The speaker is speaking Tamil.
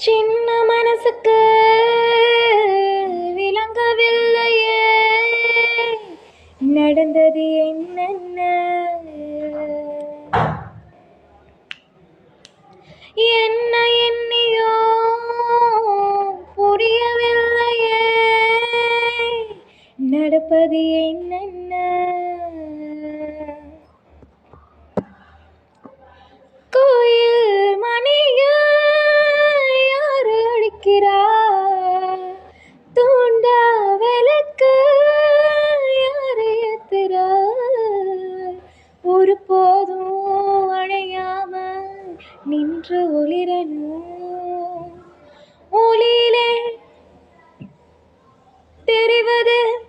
சின்ன மனசுக்கு விளங்கவில்லையே. நடந்தது என்னென்ன? என்ன எண்ணியோ புரியவில்லையே. நடப்பது என்னென்ன? தூண்டா விளக்கு யாரு ஒரு போதும் அணையாம நின்று ஒளிரணும். ஒளியிலே தெரிவது